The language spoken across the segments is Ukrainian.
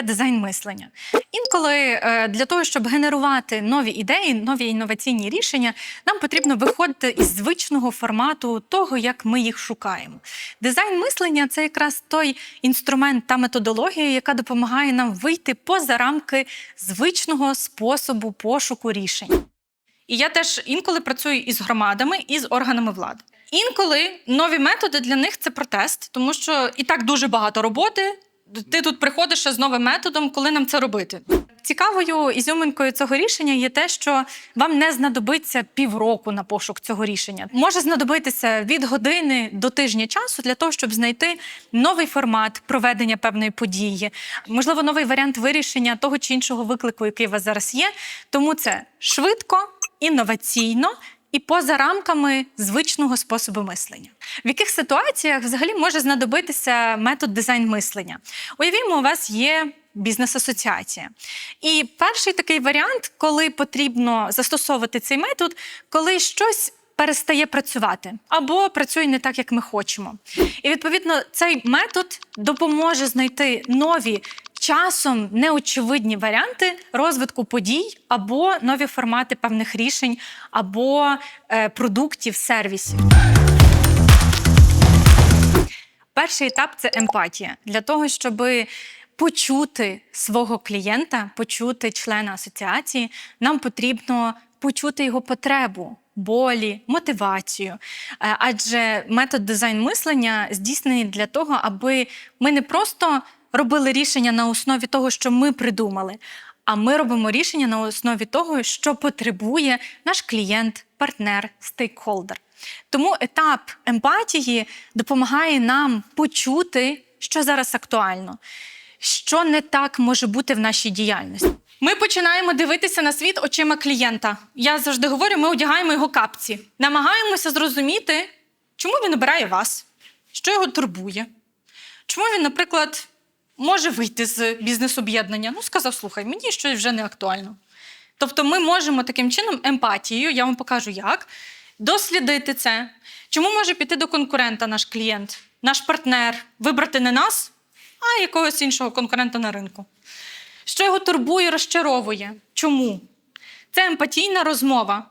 Таке дизайн мислення? Інколи е, для того, щоб генерувати нові ідеї, нові інноваційні рішення, нам потрібно виходити із звичного формату того, як ми їх шукаємо. Дизайн мислення це якраз той інструмент та методологія, яка допомагає нам вийти поза рамки звичного способу пошуку рішень. І я теж інколи працюю із громадами, і з органами влади. Інколи нові методи для них це протест, тому що і так дуже багато роботи. Ти тут приходиш з новим методом, коли нам це робити. Цікавою ізюминкою цього рішення є те, що вам не знадобиться півроку на пошук цього рішення. Може знадобитися від години до тижня часу для того, щоб знайти новий формат проведення певної події, можливо, новий варіант вирішення того чи іншого виклику, який у вас зараз є. Тому це швидко, інноваційно і поза рамками звичного способу мислення. В яких ситуаціях взагалі може знадобитися метод дизайн мислення? Уявімо, у вас є бізнес-асоціація. І перший такий варіант, коли потрібно застосовувати цей метод, коли щось. Перестає працювати або працює не так, як ми хочемо. І відповідно цей метод допоможе знайти нові часом неочевидні варіанти розвитку подій або нові формати певних рішень, або е, продуктів, сервісів. Перший етап це емпатія для того, щоб почути свого клієнта, почути члена асоціації, нам потрібно почути його потребу. Болі, мотивацію. Е, Адже метод дизайн мислення здійснений для того, аби ми не просто робили рішення на основі того, що ми придумали, а ми робимо рішення на основі того, що потребує наш клієнт, партнер, стейкхолдер. Тому етап емпатії допомагає нам почути, що зараз актуально, що не так може бути в нашій діяльності. Ми починаємо дивитися на світ очима клієнта. Я завжди говорю, ми одягаємо його капці, намагаємося зрозуміти, чому він обирає вас, що його турбує. Чому він, наприклад, може вийти з бізнес-об'єднання? Ну, сказав, слухай, мені щось вже не актуально. Тобто ми можемо таким чином емпатією, я вам покажу як, дослідити це. Чому може піти до конкурента наш клієнт, наш партнер, вибрати не нас, а якогось іншого конкурента на ринку? Що його турбує, розчаровує? Чому? Це емпатійна розмова.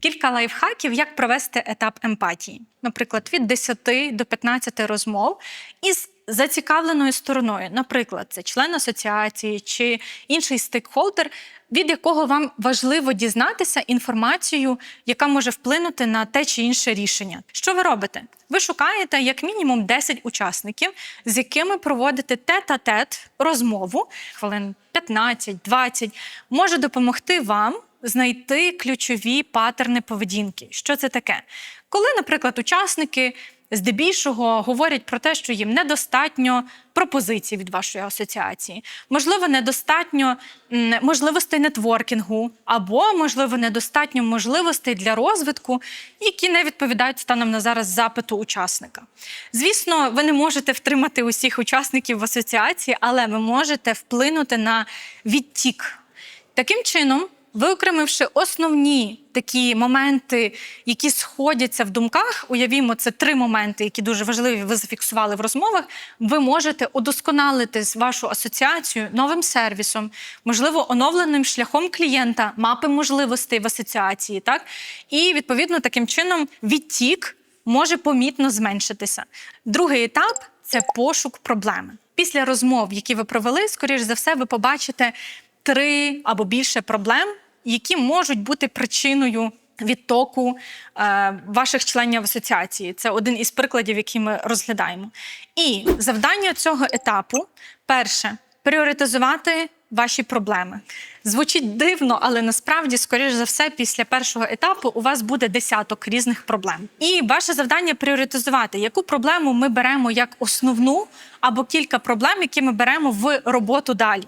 Кілька лайфхаків, як провести етап емпатії. Наприклад, від 10 до 15 розмов із зацікавленою стороною. Наприклад, це член асоціації чи інший стейкхолдер, від якого вам важливо дізнатися інформацію, яка може вплинути на те чи інше рішення. Що ви робите? Ви шукаєте як мінімум 10 учасників, з якими проводите тет-а-тет розмову, хвилин 15-20, може допомогти вам знайти ключові патерни поведінки. Що це таке? Коли, наприклад, учасники здебільшого говорять про те, що їм недостатньо пропозицій від вашої асоціації, можливо, недостатньо можливостей нетворкінгу, або, можливо, недостатньо можливостей для розвитку, які не відповідають станом на зараз запиту учасника. Звісно, ви не можете втримати усіх учасників в асоціації, але ви можете вплинути на відтік. Таким чином, виокремивши основні такі моменти, які сходяться в думках, уявімо, це три моменти, які дуже важливі, ви зафіксували в розмовах. Ви можете удосконалити вашу асоціацію новим сервісом, можливо, оновленим шляхом клієнта, мапи можливостей в асоціації, так і відповідно таким чином відтік може помітно зменшитися. Другий етап це пошук проблеми. Після розмов, які ви провели, скоріш за все, ви побачите три або більше проблем, які можуть бути причиною відтоку е, ваших членів асоціації. Це один із прикладів, які ми розглядаємо. І завдання цього етапу перше пріоритизувати ваші проблеми. Звучить дивно, але насправді, скоріш за все, після першого етапу у вас буде десяток різних проблем. І ваше завдання пріоритизувати, яку проблему ми беремо як основну, або кілька проблем, які ми беремо в роботу далі.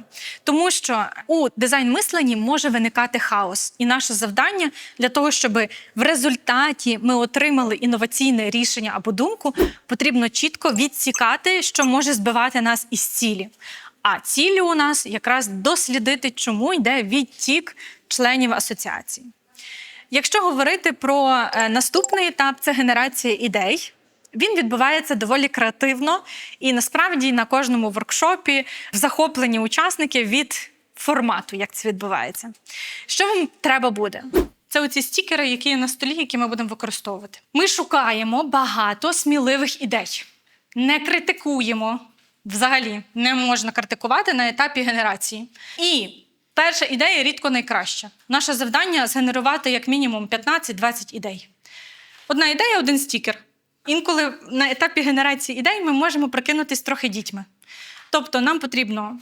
Тому що у дизайн мисленні може виникати хаос, і наше завдання для того, щоб в результаті ми отримали інноваційне рішення або думку, потрібно чітко відсікати, що може збивати нас із цілі. А цілі у нас якраз дослідити, чому йде відтік членів асоціації. Якщо говорити про е, наступний етап, це генерація ідей. Він відбувається доволі креативно, і насправді на кожному воркшопі в захопленні учасників від формату, як це відбувається. Що вам треба буде? Це оці стікери, які є на столі, які ми будемо використовувати. Ми шукаємо багато сміливих ідей, не критикуємо. Взагалі не можна критикувати на етапі генерації. І перша ідея рідко найкраща. Наше завдання згенерувати як мінімум 15-20 ідей. Одна ідея, один стікер. Інколи на етапі генерації ідей ми можемо прикинутись трохи дітьми. Тобто нам потрібно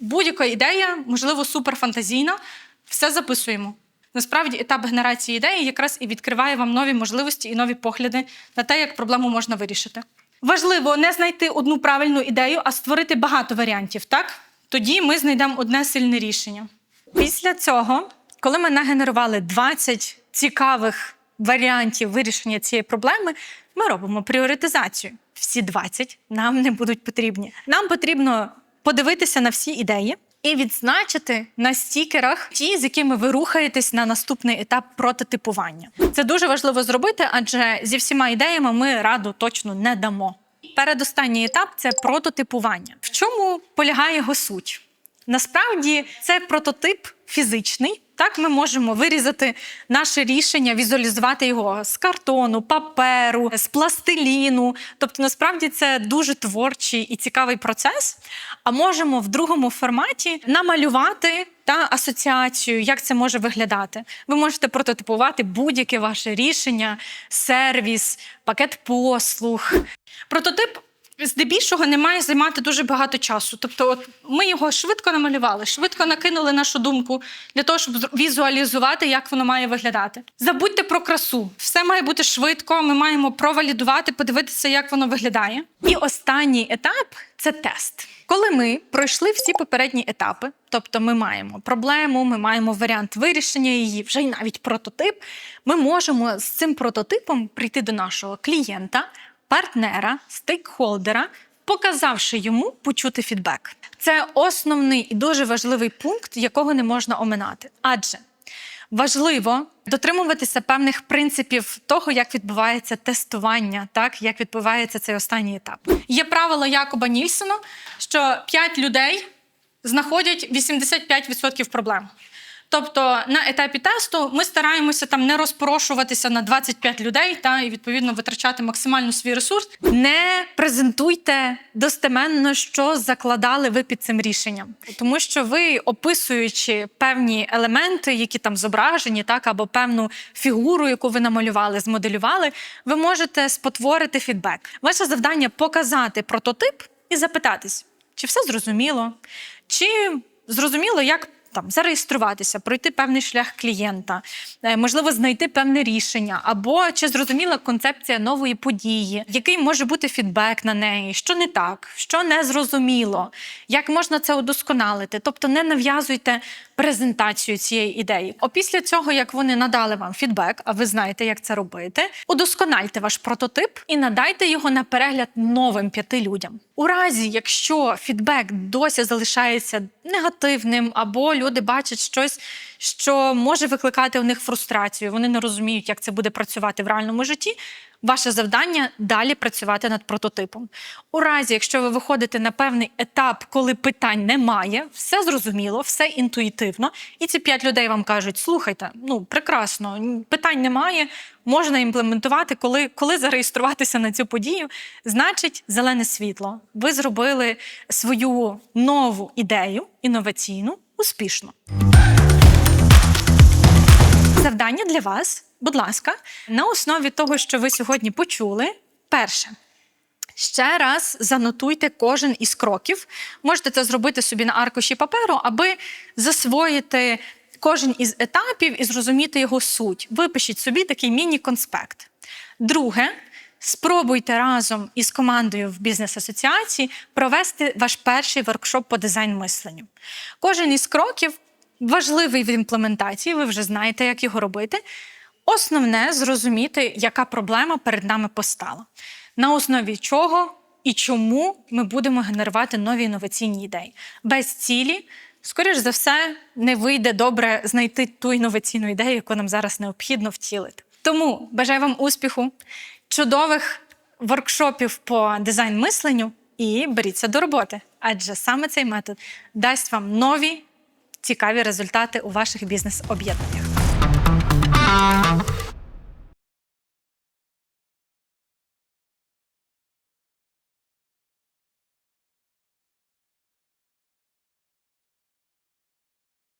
будь-яка ідея, можливо, суперфантазійна, все записуємо. Насправді, етап генерації ідеї якраз і відкриває вам нові можливості і нові погляди на те, як проблему можна вирішити. Важливо не знайти одну правильну ідею, а створити багато варіантів. Так тоді ми знайдемо одне сильне рішення. Після цього, коли ми нагенерували 20 цікавих варіантів вирішення цієї проблеми, ми робимо пріоритизацію. Всі 20 нам не будуть потрібні. Нам потрібно подивитися на всі ідеї і відзначити на стікерах ті, з якими ви рухаєтесь на наступний етап прототипування. Це дуже важливо зробити, адже зі всіма ідеями ми раду точно не дамо. Передостанній етап це прототипування. В чому полягає його суть? Насправді це прототип фізичний. Так, ми можемо вирізати наше рішення, візуалізувати його з картону, паперу, з пластиліну. Тобто, насправді це дуже творчий і цікавий процес. А можемо в другому форматі намалювати та асоціацію, як це може виглядати. Ви можете прототипувати будь-яке ваше рішення, сервіс, пакет послуг. Прототип здебільшого не має займати дуже багато часу. Тобто, от ми його швидко намалювали, швидко накинули нашу думку для того, щоб візуалізувати, як воно має виглядати. Забудьте про красу. Все має бути швидко. Ми маємо провалідувати, подивитися, як воно виглядає. І останній етап це тест. Коли ми пройшли всі попередні етапи, тобто ми маємо проблему, ми маємо варіант вирішення її, вже й навіть прототип, ми можемо з цим прототипом прийти до нашого клієнта, партнера, стейкхолдера, показавши йому почути фідбек. Це основний і дуже важливий пункт, якого не можна оминати. Адже важливо дотримуватися певних принципів того, як відбувається тестування, так як відбувається цей останній етап. Є правило Якоба Нільсона, що 5 людей знаходять 85% проблем. Тобто на етапі тесту ми стараємося там не розпорошуватися на 25 людей та і відповідно витрачати максимально свій ресурс. Не презентуйте достеменно, що закладали ви під цим рішенням, тому що ви, описуючи певні елементи, які там зображені, так або певну фігуру, яку ви намалювали, змоделювали, ви можете спотворити фідбек. Ваше завдання показати прототип і запитатись, чи все зрозуміло, чи зрозуміло, як там зареєструватися, пройти певний шлях клієнта, е, можливо, знайти певне рішення, або чи зрозуміла концепція нової події, який може бути фідбек на неї, що не так, що не зрозуміло, як можна це удосконалити. Тобто не нав'язуйте презентацію цієї ідеї. Опісля цього, як вони надали вам фідбек, а ви знаєте, як це робити, удоскональте ваш прототип і надайте його на перегляд новим п'яти людям. У разі, якщо фідбек досі залишається негативним, або люди бачать щось, що може викликати у них фрустрацію, вони не розуміють, як це буде працювати в реальному житті. Ваше завдання далі працювати над прототипом. У разі, якщо ви виходите на певний етап, коли питань немає, все зрозуміло, все інтуїтивно, і ці п'ять людей вам кажуть: слухайте, ну прекрасно, питань немає, можна імплементувати, коли, коли зареєструватися на цю подію, значить зелене світло. Ви зробили свою нову ідею, інноваційну, успішно. Завдання для вас, будь ласка, на основі того, що ви сьогодні почули, перше. Ще раз занотуйте кожен із кроків. Можете це зробити собі на аркуші паперу, аби засвоїти кожен із етапів і зрозуміти його суть. Випишіть собі такий міні-конспект. Друге, спробуйте разом із командою в бізнес-асоціації провести ваш перший воркшоп по дизайн мисленню. Кожен із кроків важливий в імплементації, ви вже знаєте, як його робити. Основне зрозуміти, яка проблема перед нами постала, на основі чого і чому ми будемо генерувати нові інноваційні ідеї. Без цілі, скоріш за все, не вийде добре знайти ту інноваційну ідею, яку нам зараз необхідно втілити. Тому бажаю вам успіху, чудових воркшопів по дизайн мисленню і беріться до роботи. Адже саме цей метод дасть вам нові цікаві результати у ваших бізнес-об'єднаннях.